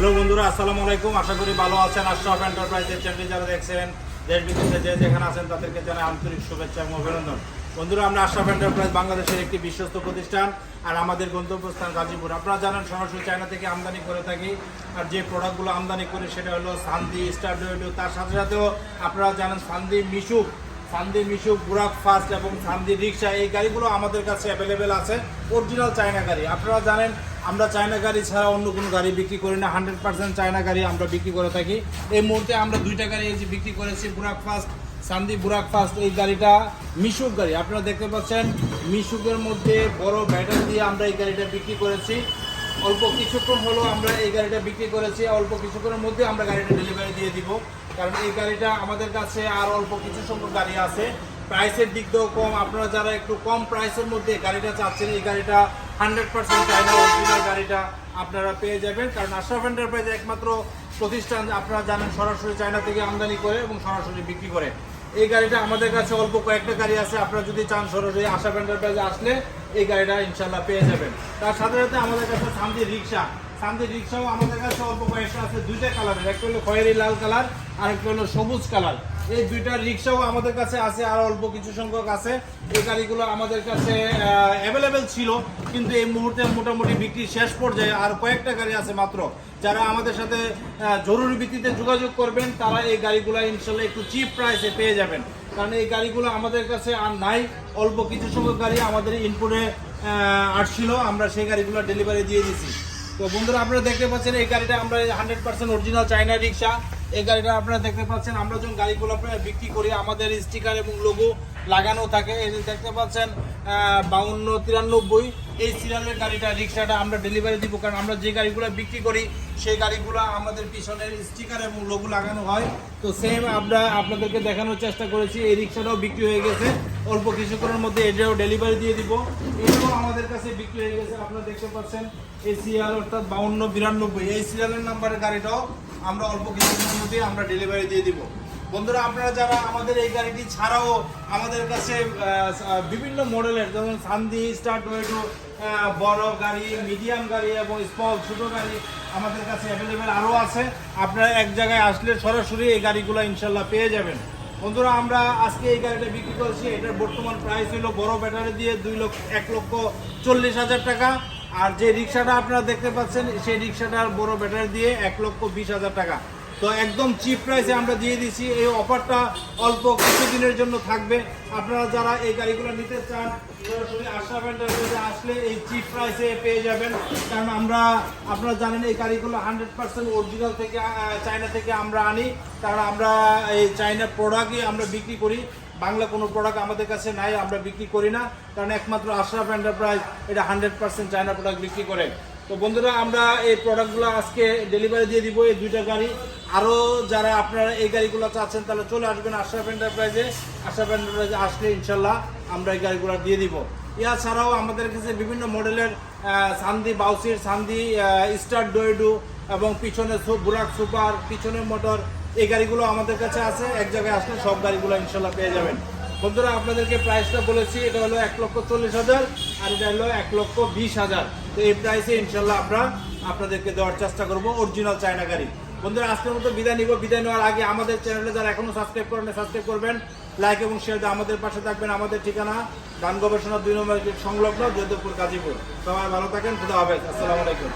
Hello বন্ধুরা, আসসালামু আলাইকুম। আশা করি ভালো আছেন। আশরাফ এন্টারপ্রাইজের চ্যানেল যারা দেখছেন, দেশ বিদেশে যে যেখানে আছেন, তাদেরকে জানাই আন্তরিক শুভেচ্ছা এবং অভিনন্দন। বন্ধুরা, আমরা আশরাফ এন্টারপ্রাইজ বাংলাদেশের একটি বিশ্বস্ত প্রতিষ্ঠান আর আমাদের গন্তব্যস্থান গাজীপুর। আপনারা জানেন, সরাসরি চায়না থেকে আমদানি করে থাকি আর যে প্রোডাক্টগুলো আমদানি করি, সেটা হলো সান্দি স্টার তার সাথে সাথেও আপনারা জানেন সান্দি মিশুক সান্দি মিশুক বুরাক ফাস্ট এবং সান্দি রিক্সা এই গাড়িগুলো আমাদের কাছে অ্যাভেলেবেল আছে। অরিজিনাল চায়না গাড়ি। আপনারা জানেন, আমরা চায়না গাড়ি ছাড়া অন্য কোনো গাড়ি বিক্রি করি না। হান্ড্রেড পার্সেন্ট চায়না গাড়ি আমরা বিক্রি করে থাকি। এই মুহূর্তে আমরা দুইটা গাড়ি যে বিক্রি করেছি, বুরাক ফাস্ট, সান্দি বুরাক ফাস্ট, এই গাড়িটা মিশুক গাড়ি। আপনারা দেখতে পাচ্ছেন, মিশুকের মধ্যে বড় ব্যাটারি দিয়ে আমরা এই গাড়িটা বিক্রি করেছি। অল্প কিছুক্ষণ হলো আমরা এই গাড়িটা বিক্রি করেছি, অল্প কিছুক্ষণের মধ্যে আমরা গাড়িটা ডেলিভারি দিয়ে দিব। কারণ এই গাড়িটা আমাদের কাছে আর অল্প কিছু সংখ্যক গাড়ি আছে। প্রাইসের দিক দিয়েও কম। আপনারা যারা একটু কম প্রাইসের মধ্যে গাড়িটা চাচ্ছেন, এই গাড়িটা হান্ড্রেড পার্সেন্ট চাইনা অরিজিনাল গাড়িটা আপনারা পেয়ে যাবেন। কারণ আশরাফ এন্টারপ্রাইজ একমাত্র প্রতিষ্ঠান, আপনারা জানেন সরাসরি চায়না থেকে আমদানি করে এবং সরাসরি বিক্রি করে। এই গাড়িটা আমাদের কাছে অল্প কয়েকটা গাড়ি আছে, আপনারা যদি চান সরাসরি আশা এন্টারপ্রাইজে আসলে এই গাড়িটা ইনশাল্লাহ পেয়ে যাবেন। তার সাথে সাথে আমাদের কাছে সামদি রিক্সা। সামদি রিক্সাও আমাদের কাছে অল্প কয়েকটা আছে, দুইটা কালারের একটা হলো খয়েরি লাল কালার আর একটা হলো সবুজ কালার এই দুইটা রিক্সাও আমাদের কাছে আছে আর অল্প কিছু সংখ্যক আছে। এই গাড়িগুলো আমাদের কাছে অ্যাভেলেবেল ছিল, কিন্তু এই মুহূর্তে মোটামুটি বিক্রি শেষ পর্যায়ে আর কয়েকটা গাড়ি আছে মাত্র। যারা আমাদের সাথে জরুরি ভিত্তিতে যোগাযোগ করবেন, তারা এই গাড়িগুলো ইনশাল্লাহ একটু চিপ প্রাইসে পেয়ে যাবেন। কারণ এই গাড়িগুলো আমাদের কাছে আর নাই, অল্প কিছু সংখ্যক গাড়ি আমাদের ইনপুটে আসছিল, আমরা সেই গাড়িগুলো ডেলিভারি দিয়ে দিছি। তো বন্ধুরা, আপনারা দেখতে পাচ্ছেন এই গাড়িটা আমরা hundred percent original China rickshaw. এই গাড়িটা আপনারা দেখতে পাচ্ছেন, আমরা যখন গাড়িগুলো বিক্রি করি, আমাদের স্টিকার এবং লোগো লাগানো থাকে। এই দেখতে পাচ্ছেন বাউন্ন তিরানব্বই। এই সিরিয়ালের গাড়িটা, রিক্সাটা আমরা ডেলিভারি দিব, কারণ আমরা যে গাড়িগুলো বিক্রি করি, সেই গাড়িগুলো আমাদের পিছনের স্টিকার এবং লোগো লাগানো হয়। তো সেম আমরা আপনাদেরকে দেখানোর চেষ্টা করেছি, এই রিক্সাটাও বিক্রি হয়ে গেছে। অল্প কিছুক্ষণের মধ্যে এটাও ডেলিভারি দিয়ে দিব। এটাও আমাদের কাছে বিক্রি হয়ে গেছে, আপনারা দেখতে পাচ্ছেন, এই সিরিয়াল অর্থাৎ বাউন্ন বিরানব্বই। এই সিরিয়ালের নাম্বারের গাড়িটাও আমরা অল্প কিছুক্ষণের মধ্যে আমরা ডেলিভারি দিয়ে দিব। বন্ধুরা, আপনারা যারা আমাদের এই গাড়িটি ছাড়াও আমাদের কাছে বিভিন্ন মডেলের যেমন সান্দি স্টার টয়েটো বড় গাড়ি মিডিয়াম গাড়ি এবং স্মল ছোটো গাড়ি আমাদের কাছে অ্যাভেলেবেল আরও আছে। আপনারা এক জায়গায় আসলে সরাসরি এই গাড়িগুলো ইনশাল্লাহ পেয়ে যাবেন। বন্ধুরা, আমরা আজকে এই গাড়িটা বিক্রি করছি। এটার বর্তমান প্রাইস হলো বড় ব্যাটারি দিয়ে দুই লক্ষ, এক লক্ষ চল্লিশ হাজার টাকা। আর যে রিক্সাটা আপনারা দেখতে পাচ্ছেন, সেই রিক্সাটার বড় ব্যাটারি দিয়ে এক লক্ষ বিশ হাজার টাকা। তো একদম চিপ প্রাইসে আমরা দিয়ে দিচ্ছি এই অফারটা অল্প কিছুদিনের জন্য থাকবে। আপনারা যারা এই গাড়িগুলো নিতে চান, সরাসরি এন্টারপ্রাইজে আসলে এই চিপ প্রাইসে পেয়ে যাবেন। কারণ আমরা, আপনারা জানেন এই গাড়িগুলো হান্ড্রেড পার্সেন্ট অরিজিনাল থেকে চায়না থেকে আমরা আনি। কারণ আমরা এই চায়না প্রোডাক্টই আমরা বিক্রি করি। বাংলা কোনো প্রোডাক্ট আমাদের কাছে নাই, আমরা বিক্রি করি না। কারণ একমাত্র আশরাফ এন্টারপ্রাইজ এটা হান্ড্রেড পার্সেন্ট চায়না প্রোডাক্ট বিক্রি করে। তো বন্ধুরা, আমরা এই প্রোডাক্টগুলো আজকে ডেলিভারি দিয়ে দিব, এই দুইটা গাড়ি। আরও যারা আপনারা এই গাড়িগুলো চাচ্ছেন, তাহলে চলে আসবেন আশরাফ এন্টারপ্রাইজে আশরাফ এন্টারপ্রাইজে আসলে ইনশাল্লাহ আমরা এই গাড়িগুলো দিয়ে দিব। ইয়া ছাড়াও আমাদের কাছে বিভিন্ন মডেলের সান্দি বাউসির সান্দি স্টার ডোয়েডু এবং পিছনে বুরাক সুপার, পিছনে মোটর, এই গাড়িগুলো আমাদের কাছে আছে। এক জায়গায় আসলে সব গাড়িগুলো ইনশাল্লাহ পেয়ে যাবেন। বন্ধুরা, আপনাদেরকে প্রাইসটা বলেছি, এটা হলো এক লক্ষ চল্লিশ হাজার আর এটা হলো এক লক্ষ বিশ হাজার। তো এই প্রাইসে ইনশাল্লাহ আমরা আপনাদেরকে দেওয়ার চেষ্টা করব অরিজিনাল চায়না গাড়ি। বন্ধুরা, আজকের মতো বিদায় নিব। বিদায় নেওয়ার আগে আমাদের চ্যানেলে যারা এখনও সাবস্ক্রাইব করেন সাবস্ক্রাইব করবেন। লাইক এবং শেয়ার দিয়ে আমাদের পাশে থাকবেন। আমাদের ঠিকানা গান গবেষণা দুই নম্বর সংলগ্ন যোধপুর গাজীপুর। সবাই ভালো থাকেন, খুদা হাফেজ। আসসালামু আলাইকুম।